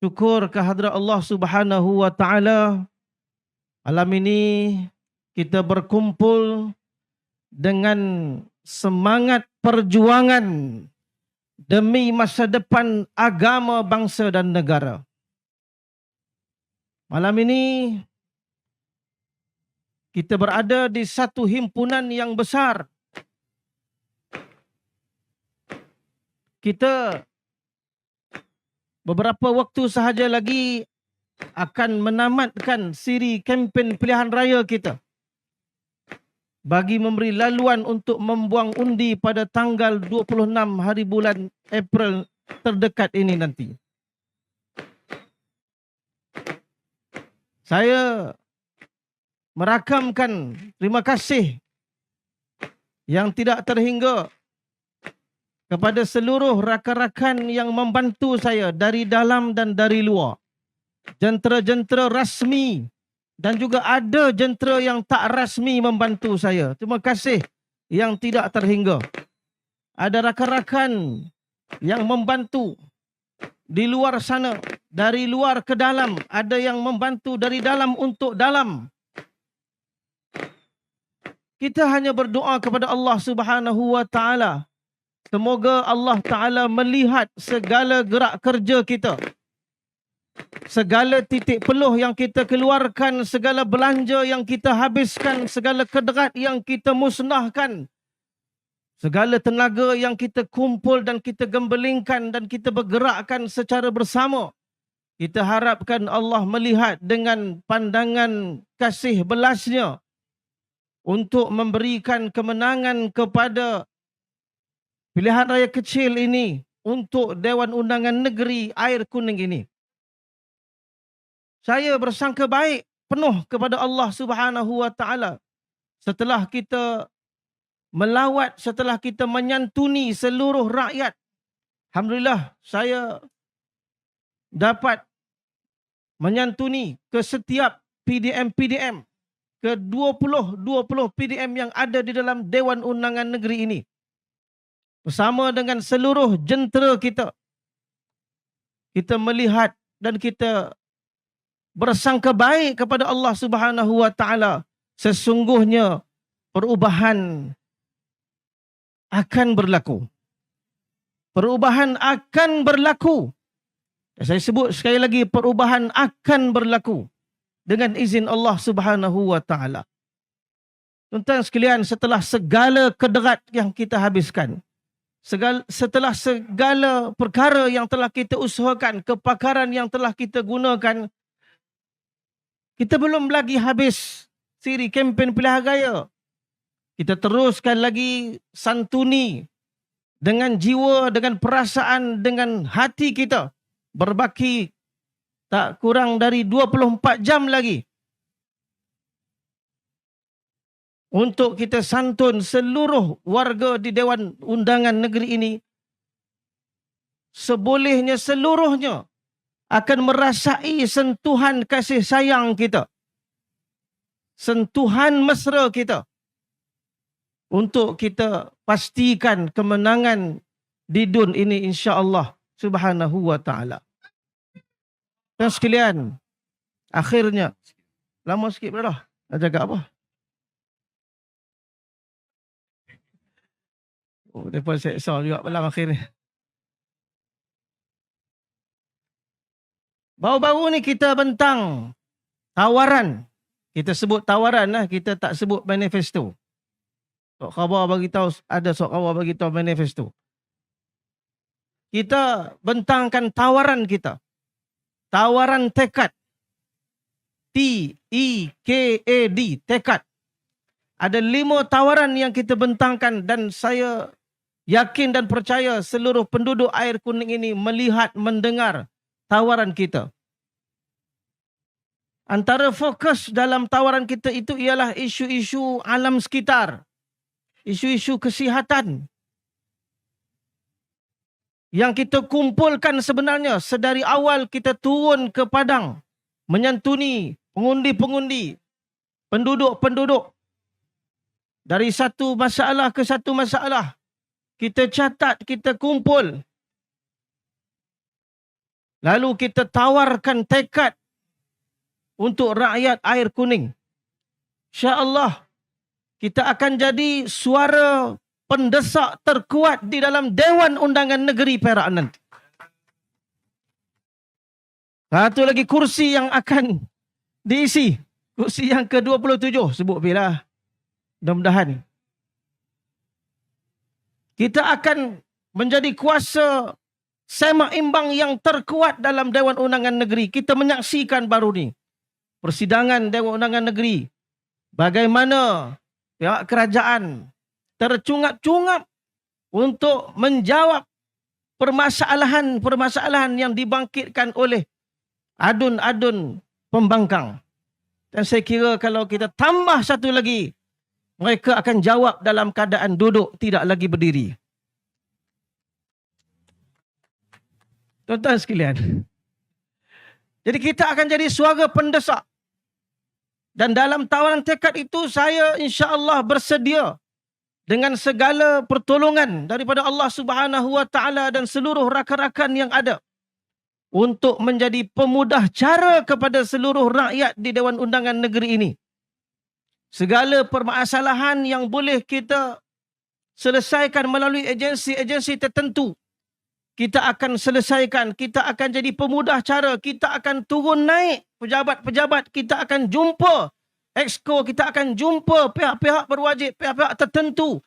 syukur kehadrat Allah Subhanahu wa taala. Malam ini kita berkumpul dengan semangat perjuangan demi masa depan agama bangsa dan negara. Malam ini kita berada di satu himpunan yang besar. Kita beberapa waktu sahaja lagi akan menamatkan siri kempen pilihan raya kita bagi memberi laluan untuk membuang undi pada tanggal 26 hari bulan April terdekat ini nanti. Saya merakamkan terima kasih yang tidak terhingga kepada seluruh rakan-rakan yang membantu saya dari dalam dan dari luar. Jentera-jentera rasmi dan juga ada jentera yang tak rasmi membantu saya. Terima kasih yang tidak terhingga. Ada rakan-rakan yang membantu di luar sana, dari luar ke dalam, ada yang membantu dari dalam untuk dalam. Kita hanya berdoa kepada Allah Subhanahu wa taala Semoga Allah Ta'ala melihat segala gerak kerja kita. Segala titik peluh yang kita keluarkan, segala belanja yang kita habiskan, segala kederat yang kita musnahkan. Segala tenaga yang kita kumpul dan kita gembelingkan dan kita bergerakkan secara bersama. Kita harapkan Allah melihat dengan pandangan kasih belasnya untuk memberikan kemenangan kepada pilihan raya kecil ini untuk Dewan Undangan Negeri Air Kuning ini. Saya bersangka baik penuh kepada Allah Subhanahu wa taala setelah kita melawat setelah kita menyantuni seluruh rakyat. Alhamdulillah saya dapat menyantuni ke setiap PDM-PDM ke 20 20 PDM yang ada di dalam Dewan Undangan Negeri ini bersama dengan seluruh jentera kita. Kita melihat dan kita bersangka baik kepada Allah Subhanahu wa taala sesungguhnya perubahan akan berlaku. Perubahan akan berlaku. Saya sebut sekali lagi perubahan akan berlaku dengan izin Allah Subhanahu wa taala. Tuan-tuan sekalian setelah segala kederat yang kita habiskan segala, setelah segala perkara yang telah kita usahakan, kepakaran yang telah kita gunakan, kita belum lagi habis siri kempen pilihan raya. Kita teruskan lagi santuni dengan jiwa, dengan perasaan, dengan hati kita. Berbaki tak kurang dari 24 jam lagi. Untuk kita santun seluruh warga di Dewan Undangan Negeri ini sebolehnya seluruhnya akan merasai sentuhan kasih sayang kita sentuhan mesra kita untuk kita pastikan kemenangan di dun ini insya-Allah subhanahu wa taala. Dan sekalian akhirnya lama sikit dah. Nak jaga apa? Oh, telefon seksa juga malam akhir ni. Baru-baru ni kita bentang tawaran. Kita sebut tawaran lah, kita tak sebut manifesto. Sok khabar bagi tahu ada sok khabar bagi tahu manifesto. Kita bentangkan tawaran kita. Tawaran tekad. T E K A D tekad. Ada lima tawaran yang kita bentangkan dan saya yakin dan percaya seluruh penduduk air kuning ini melihat mendengar tawaran kita. Antara fokus dalam tawaran kita itu ialah isu-isu alam sekitar. Isu-isu kesihatan. Yang kita kumpulkan sebenarnya sedari awal kita turun ke padang. Menyantuni pengundi-pengundi. Penduduk-penduduk. Dari satu masalah ke satu masalah kita catat, kita kumpul. Lalu kita tawarkan tekad untuk rakyat air kuning. InsyaAllah kita akan jadi suara pendesak terkuat di dalam Dewan Undangan Negeri Perak nanti. Satu lagi kursi yang akan diisi. Kursi yang ke-27. Sebut bila. Mudah-mudahan. Kita akan menjadi kuasa semak imbang yang terkuat dalam Dewan Undangan Negeri. Kita menyaksikan baru ni. Persidangan Dewan Undangan Negeri. Bagaimana pihak kerajaan tercungap-cungap untuk menjawab permasalahan-permasalahan yang dibangkitkan oleh adun-adun pembangkang. Dan saya kira kalau kita tambah satu lagi, mereka akan jawab dalam keadaan duduk, tidak lagi berdiri. Tuan-tuan sekalian. Jadi kita akan jadi suara pendesak. Dan dalam tawaran tekad itu saya insya Allah bersedia dengan segala pertolongan daripada Allah Subhanahu Wa Taala dan seluruh rakan-rakan yang ada untuk menjadi pemudah cara kepada seluruh rakyat di Dewan Undangan Negeri ini. Segala permasalahan yang boleh kita selesaikan melalui agensi-agensi tertentu, kita akan selesaikan. Kita akan jadi pemudah cara. Kita akan turun naik pejabat-pejabat. Kita akan jumpa exco. Kita akan jumpa pihak-pihak berwajib, pihak-pihak tertentu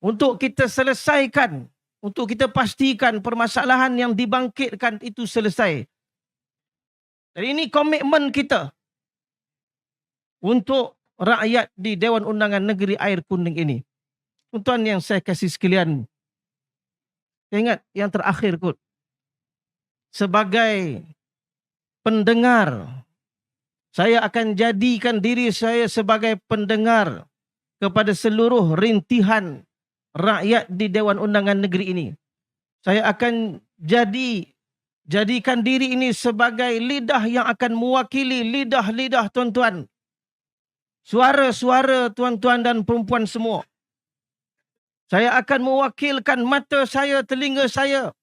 untuk kita selesaikan untuk kita pastikan permasalahan yang dibangkitkan itu selesai. Dan ini komitmen kita untuk rakyat di Dewan Undangan Negeri Air Kuning ini. Tuan yang saya kasih sekalian, ingat yang terakhir kot. Sebagai pendengar, saya akan jadikan diri saya sebagai pendengar kepada seluruh rintihan rakyat di Dewan Undangan Negeri ini. Saya akan jadi jadikan diri ini sebagai lidah yang akan mewakili lidah-lidah tuan-tuan. Suara-suara tuan-tuan dan perempuan semua. Saya akan mewakilkan mata saya, telinga saya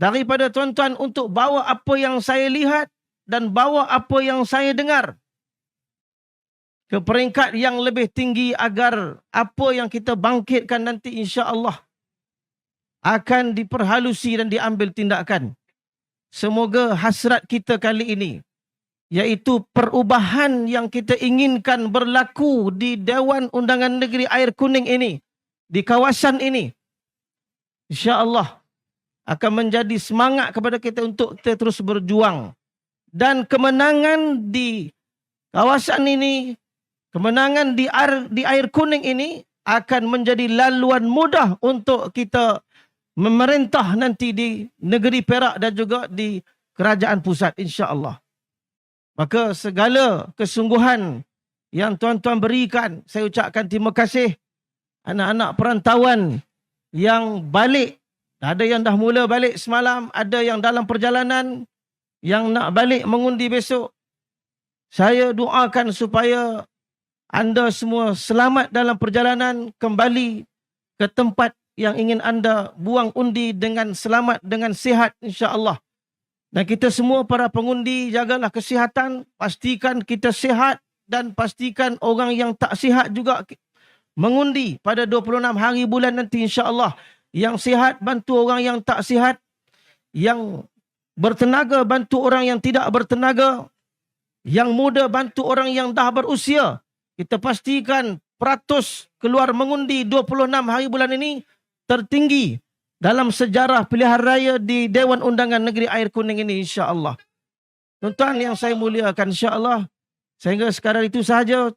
daripada tuan-tuan untuk bawa apa yang saya lihat dan bawa apa yang saya dengar ke peringkat yang lebih tinggi agar apa yang kita bangkitkan nanti insya-Allah akan diperhalusi dan diambil tindakan. Semoga hasrat kita kali ini iaitu perubahan yang kita inginkan berlaku di Dewan Undangan Negeri Air Kuning ini di kawasan ini insya-Allah akan menjadi semangat kepada kita untuk kita terus berjuang dan kemenangan di kawasan ini kemenangan di air di air kuning ini akan menjadi laluan mudah untuk kita memerintah nanti di negeri Perak dan juga di kerajaan pusat insya-Allah. Maka segala kesungguhan yang tuan-tuan berikan, saya ucapkan terima kasih anak-anak perantauan yang balik. Ada yang dah mula balik semalam, ada yang dalam perjalanan yang nak balik mengundi besok. Saya doakan supaya anda semua selamat dalam perjalanan kembali ke tempat yang ingin anda buang undi dengan selamat, dengan sihat insya-Allah. Dan kita semua para pengundi jagalah kesihatan, pastikan kita sihat dan pastikan orang yang tak sihat juga mengundi pada 26 hari bulan nanti insya-Allah. Yang sihat bantu orang yang tak sihat, yang bertenaga bantu orang yang tidak bertenaga, yang muda bantu orang yang dah berusia. Kita pastikan peratus keluar mengundi 26 hari bulan ini tertinggi dalam sejarah pilihan raya di Dewan Undangan Negeri Air Kuning ini insya-Allah. Tuan-tuan yang saya muliakan insya-Allah sehingga sekarang itu sahaja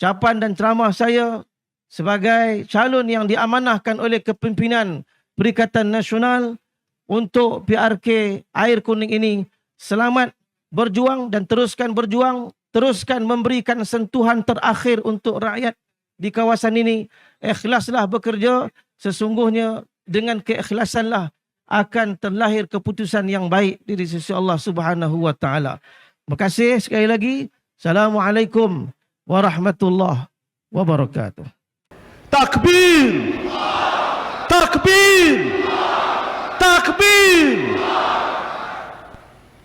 capan dan ceramah saya sebagai calon yang diamanahkan oleh kepimpinan Perikatan Nasional untuk PRK Air Kuning ini selamat berjuang dan teruskan berjuang teruskan memberikan sentuhan terakhir untuk rakyat di kawasan ini. Ikhlaslah bekerja, sesungguhnya dengan keikhlasanlah akan terlahir keputusan yang baik di sisi Allah Subhanahu wa taala. Terima kasih sekali lagi. Assalamualaikum warahmatullahi wabarakatuh. Takbir! Takbir! Takbir!